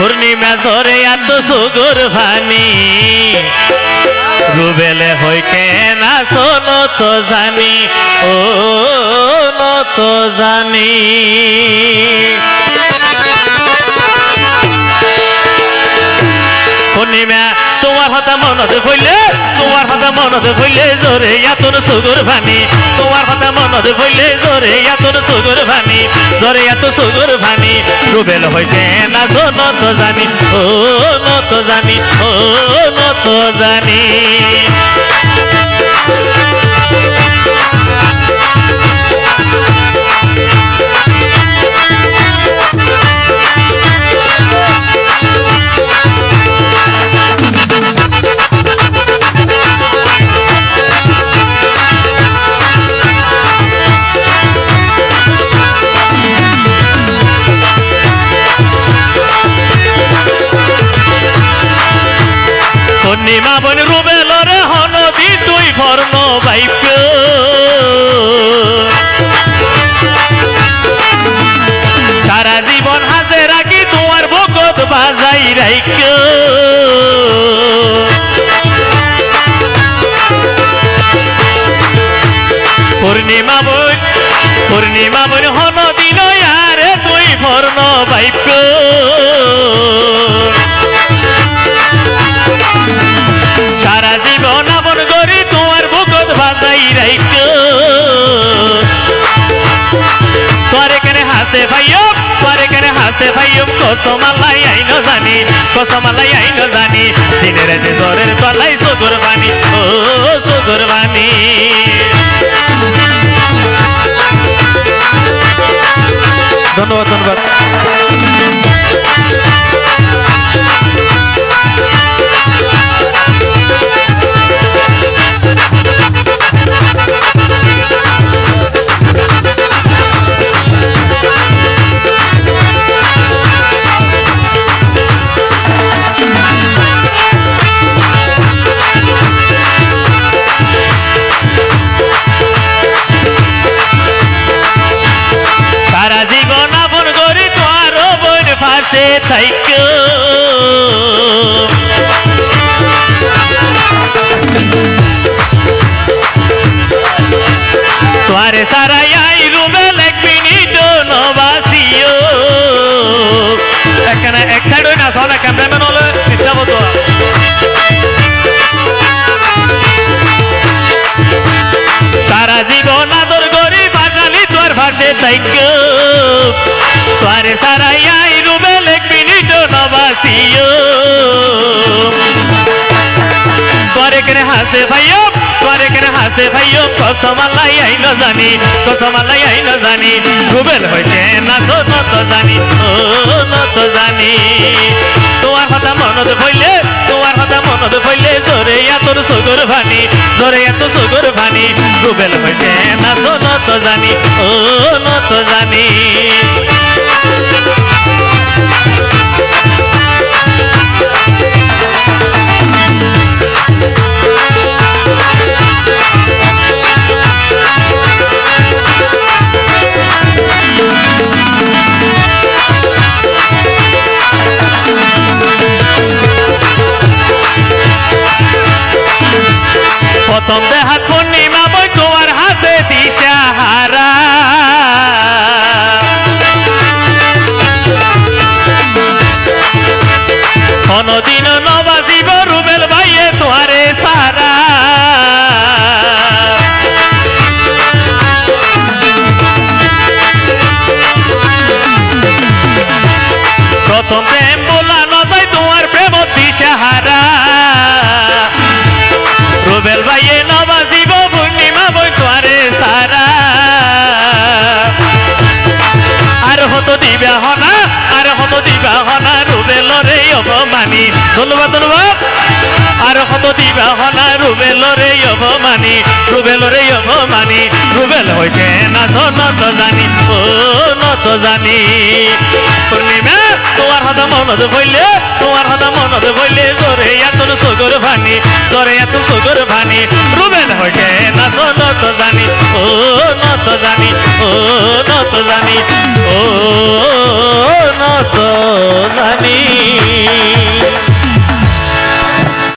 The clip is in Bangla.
পূর্ণিমা ধরে এত সুগুর ভানি। রুবেলে হইতে না শোনো তো জানি, ও নত জানি। পূর্ণিমা তোমার হাতে মনত ফইলে তোমার হাতে মনত ফইলে জোরে এতন সুগুর ভানি। তোমার হাতে মনত ফইলে জোরে এতন সুগুর ভানি, জোরে এত সুগুর ভানি। রুবেল হইতে না তো নত জানি ও নত জানি ও নত জানি। তুই ভর্ণ সারা জীবন হাসে রাখি তোমার বকত বাজাই রাইক। পূর্ণিমা বই পূর্ণিমা বই হন দিন আরে তুই ভর্ণ বাইক। সারা জীবন আমন করি এখানে ভাইয়ম কসমালাই আইন জানি কসমালাই আইন জানি। দিনে রাতে জ্বরের তলাই সুগুর বাণী, ও সুগুর বাণী। ধন্যবাদ। থাইক তোয়ারে সারা আই রুমে লেখ মিনিট নবাসিও এখানে এক সাইড হই না সব ক্যামেরাম্যান হলে ডিস্টার্ব হতো সারা জীবন আদর করি বাসালি তোর ভাষে তাইক তোরে সারা হাসে ভাইও তোরে কেনে হাসে ভাইও কসমালাই আইন জানি কসমালাই আইন জানি, রুবেল হইতে না তো জানি, ও নত জানি। তোমার কথা মনত হইলে তোমার কথা মনত হইলে জোরে এতর সুগুর ভানি, জোরে এত সুগুর ভানি, রুবেল হইতে না তো জানি, ও নত জানি। প্রথম দেহাত পূর্ণিমা ধন্যবাদ ধন্যবাদ। আর হতো দিবা হনা রুবেলরে অপমানি রুবেলরে অপমানি রুবেল হইতে না তো নত জানি, ও নত জানি। পূর্ণিমা, তোমার হাতে মনত হইলে, তোমার হাতে মনত হইলে, জোরে এত সুগর ভানি, জোরে এত সুগর ভানি, রুবেল হইতে না তো নত জানি, ও নত জানি, ও নত জানি, ও নত জানি।